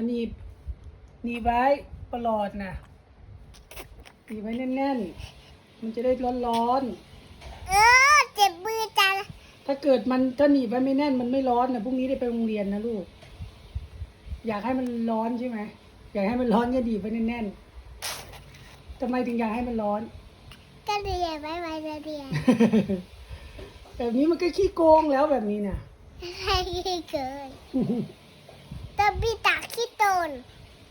อันนี้หนีบไว้ตลอดนะหนีบไว้แน่นๆ มันจะได้ร้อนเออเจ็บมือจังๆ ถ้าเกิดมันถ้าหนีบไว้ไม่แน่นมันไม่ร้อนนะพรุ่งนี้ได้ไปโรงเรียนนะลูก อยากให้มันร้อนใช่ไหมอยากให้มันร้อนก็ดีบไว้แน่นๆทำไมถึงอยากให้มันร้อน ก็เรียนไว้ไว้เรียนแบบนี้มันก็ขี้โกงแล้วแบบนี้น่ะ ให้เกินตบบีตาขี้โต น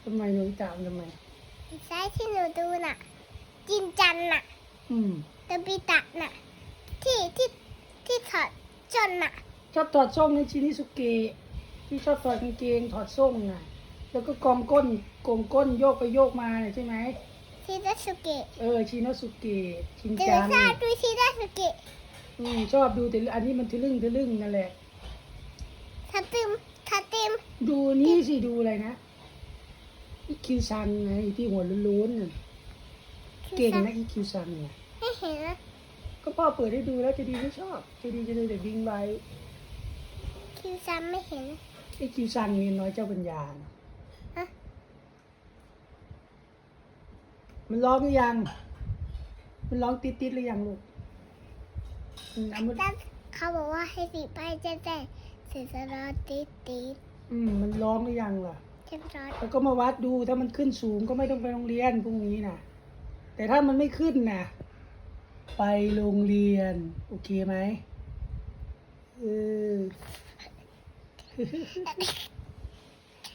ทำไมหนูตามทำไมใช่ที่หนูดูน่ะ จินจันน่ะอืมตบบีตาน่ะ ที่ที่ที่ถอดจนน่ะ ชอบถอดส้มในชินิสุเกะที่ชอบถอดกางเกงถอดส้มน่ะ แล้วก็กอมก้นโกงก้นโยกไปโยกมาน่ะใช่ไหมที่ดัสุเกะเออชินสุเกะชินเจอจังชาดูที่ดัสุเกะอืมชอบดูแต่อันนี้มันทะลึ่งทะลึ่งนั่นแหละ ทัติมทัติมดูนี่สิดูอะไรนะ อีคิวซังไงที่หัวโล้นๆน่ะเก่งนะอีคิวซังเนี่ยไม่เห็นนะก็พ่อเปิดให้ดูแล้วจะดีไม่ชอบจะดีจะดูแต่วิ่งไว้คิวซัมไม่เห็นไอคิวซังเนี่ยน้อยเจ้าปัญญานะฮะมันร้องหรือยัง มันร้องติดติดๆหรือยังลูกอืมเอามันแล้วเขาบอกว่าให้สีไปเจ๊เจ๊เสียสลอติดติดอืมมันร้องหรือยังล่ะ เจ็บร้อนแล้วก็มาวัดดูถ้ามันขึ้นสูงก็ไม่ต้องไปโรงเรียนพรุ่งนี้นะแต่ถ้ามันไม่ขึ้นนะไปโรงเรียน โอเคไหมเออ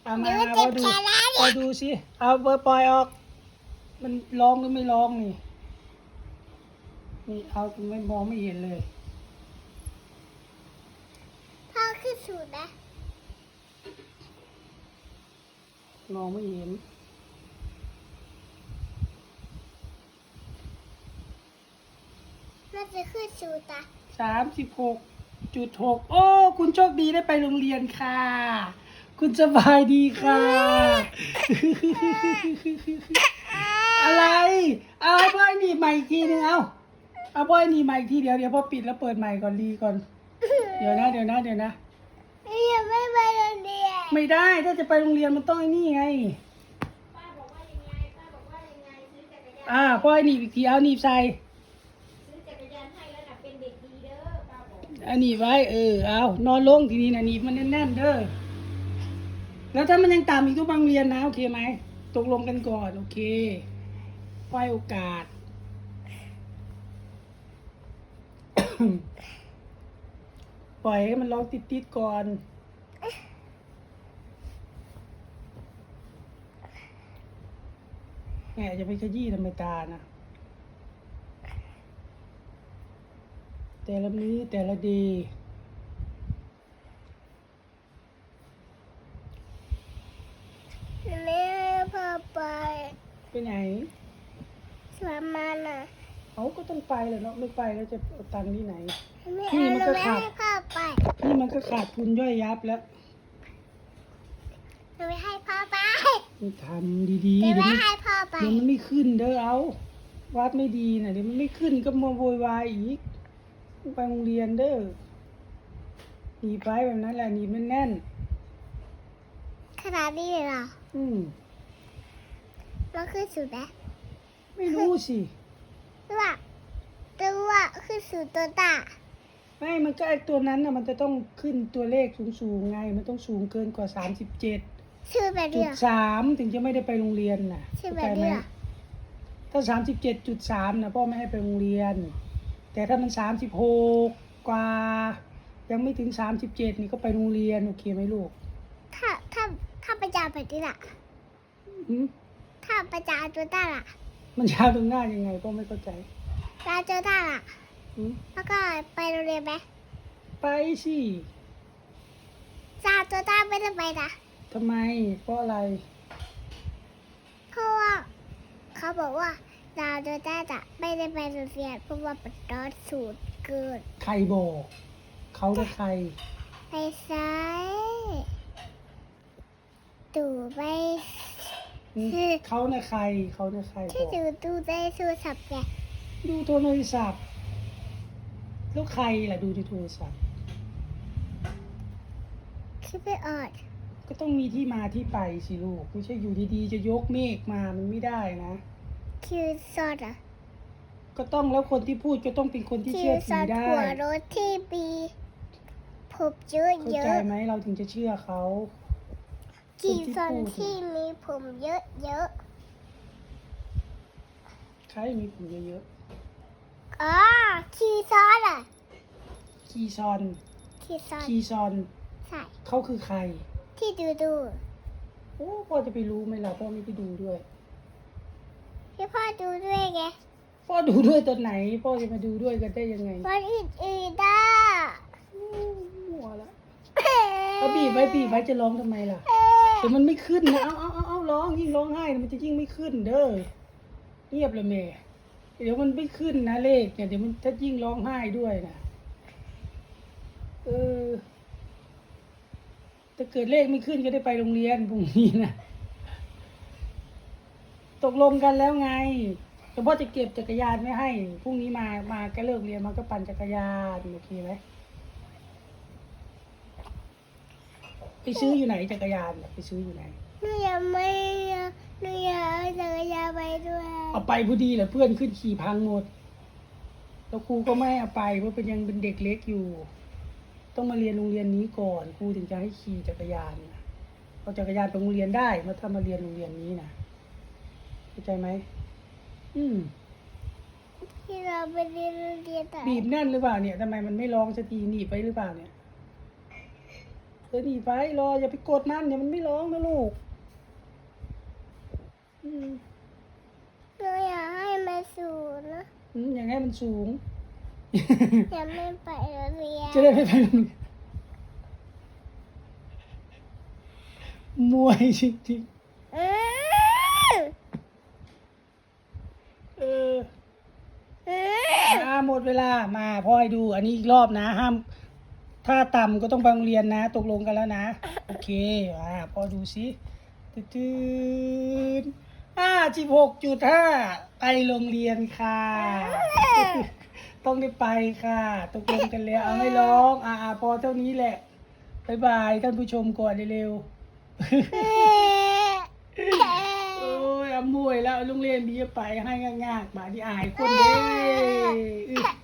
เอามาเดี๋ยวมันเอาเจ็บดูแขนแล้วเอาดูสิเอาเบอร์ปล่อยออก มันร้องหรือไม่ร้องนี่นี่เอาไม่มองไม่เห็นเลยพ่อขึ้นสูตรนะ มองไม่เห็นน่าจะขึ้นสูตรนะสามสิบหกจุดหกโอ้ คุณโชคดีได้ไปโรงเรียนค่ะ คุณสบายดีค่ะ อะไร เอาให้พ่อไอ้หนีบใหม่อีกทีนึงเอาเอาพ่อไอ้หนีบใหม่อีกทีเดี๋ยวเดี๋ยวพอปิดแล้วเปิดใหม่ก่อนรีก่อน เดี๋ยวนะ เดี๋ยวนะ เดี๋ยวนะ ยังไม่ไปโรงเรียน ไม่ได้ถ้าจะไปโรงเรียนมันต้องไอ้นี่ไงอ่าพ่อไอ้หนีบอีกทีเอาหนีบใส่อันหนีบไว้เออเอานอนลงทีนี้นะหนีบมันแน่นๆเด้อแล้วถ้ามันยังต่ำอีกต้องไปโรงเรียนนะโอเคไหมตกลงกันก่อนโอเคไว้โอกาส ปล่อยให้มันร้องติดๆก่อน แหมจะไปขยี้ทำไมตานะ แต่ละมื้อแต่ละดีแม่พ่อไปไปไหนสวนมันอะเขาก็ต้องไปแหละเนาะไม่ไปแล้วจะเอาตังค์ที่ไหน ไม่นี่เอามันหนูก็ไม่ขาดให้พ่อไปนี่มันก็ขาดทุนย่อยยับแล้วหนูไม่ให้พ่อไปนี่ ทำดีๆหนูเดี๋ยวไม่มันให้พ่อไป เดี๋ยวมันไม่ขึ้นเด้อเอาวัดไม่ดีนะเดี๋ยวมันไม่ขึ้นก็มาโวยวายอีกไปโรงเรียนเด้อหนีบไปแบบนั้นแหละหนีบมันแน่น ขนาดนี้เลยเหรออืมมันขึ้นสูตรนะไม่รู้สิหรือว่าตัวขึ้นสูตรตัวตาไม่มันก็ไอตัวนั้นนะมันจะต้องขึ้นตัวเลขสูงๆไง มันต้องสูงเกินกว่าสามสิบเจ็ด ชื่อแบบจุนี้ดเหรอสามถึงจะไม่ได้ไปโรงเรียนน่ะใช่ไหมเข้าใจไหมเนี่ย ถ้าสามสิบเจ็ดจุดสามนะพ่อไม่ให้ไปโรงเรียน แต่ถ้ามันสามสิบหกกว่า ยังไม่ถึงสามสิบเจ็ดนี่ก็ไปโรงเรียนโอเคไหมลูกถ้าถ้าถ้าประจานแบบนี้ล่ะ หืมถ้าประจานตัวตาล่ะมันยาวตรงหน้ายังไงพ่อไม่เข้าใจลาตัวตาล่ะ หืมแล้วก็ไปโรงเรียนไหมไปสิลาตัวตาไม่ได้ไปนะ ทำไมเพราะอะไร เพราะว่า เขาบอกว่าลาตัวตาจะไม่ได้ไปโรงเรียนเพราะว่าเป็นร้อนสูตรเกินใครบอก เขากับใคร ไปซ้ายตู่ไปหืมเขาน่ะใคร เขาน่ะใครบที่อกดูดูได้โทรศัพท์ไงดูโทรศัพท์แล้วใครล่ะดูในโทรศัพท์ คิดไม่ออก ก็ก็ต้องมีที่มาที่ไปสิลูก ไม่ใช่อยู่ดีๆ จะยกเมฆมามันไม่ได้นะ คือซอดอะก็ต้องแล้วคนที่พูดก็ต้องเป็นคนที่คืเชื่อซถืออดได้ หัวรถที่ปีผมเยอะเข้าเยใจอะไหมเราถึงจะเชื่อเขาขี่ซอดคนที่พูดที่มีผมเยอะเยอะใครมีผมเยอะๆอ๋อขี่ซอดอะๆคีซอนขี่ซอดคีซอนใช่เขาคือใคร ที่ดูดูโอ้พ่อจะไปรู้ไหมล่ะพ่อไม่ไปดูด้วย ที่พ่อดูด้วยไงพ่อดูด้วยตอนไหน พ่อจะมาดูด้วยกันได้ยังไงวันอื่นๆได้หัวละเอาบีบไว้บีบไว้จะร้องทำไมล่ะแต่มันไม่ขึ้นนะเอาเอาเอาเอาร้องยิ่งร้องไห้มันจะยิ่งไม่ขึ้นเด้อเงียบเลยแม่เดี๋ยวมันไม่ขึ้นนะเลขเนี่ยเดี๋ยวมันถ้ายิ่งร้องไห้ด้วยนะเออ ถ้าเกิดเลขไม่ขึ้นก็ได้ไปโรงเรียนพรุ่งนี้นะตกลงกันแล้วไงแต่พ่อจะเก็บจักรยานไม่ให้พรุ่งนี้มามาก็เลิกเรียนมาก็ปั่นจักรยานโอเคไหมไปซื้ออยู่ไหนจักรยานน่ะไปซื้ออยู่ไหนหนูยังไม่หนูอยากเอาจักรยานไปด้วยเอาไปพอดีแหละเพื่อนขึ้นขี่พังหมดแล้วครูก็ไม่ให้เอาไปเพราะเป็นยังเป็นเด็กเล็กอยู่ ต้องมาเรียนโรงเรียนนี้ก่อนครูถึงจะให้ขี่จักรยานนะเอาจักรยานไปโรงเรียนได้มาถ้ามาเรียนโรงเรียนนี้นะเข้าใจไหมอืมที่เราไปเรียนโรงเรียนแต่บีบแน่นหรือเปล่าเนี่ยทำไมมันไม่ร้องสักทีหนีบไปหรือเปล่าเนี่ยเออหนีบไปรออย่าไปกดมันเดี๋ยวมันไม่ร้องนะลูกอืมหนูอยากให้มันสูงนะอืมอย่างให้มันสูงอ ยากไม่ไปโรงเรียนจะได้ไม่ไปโรงเรียนมวยจริงอืมๆเอออืมอ่าหมดเวลามาพ่อให้ดูอันนี้อีกรอบนะห้าม ถ้าต่ำก็ต้องไปโรงเรียนนะ ตกลงกันแล้วนะ โอเคอ่าพ่อดูสิตื่นห้าสิบหกจุดห้าไปโรงเรียนค่ะ ต้องได้ไปค่ะตกลงกันแล้วเอาไม่ร้องอ่าอ่าพอเท่านี้แหละบายบายท่านผู้ชมก่อนเร็วๆโอ้ยอมวยแล้วโรงเรียนดีไปให้ง่ายๆบาดนีอายคนเด้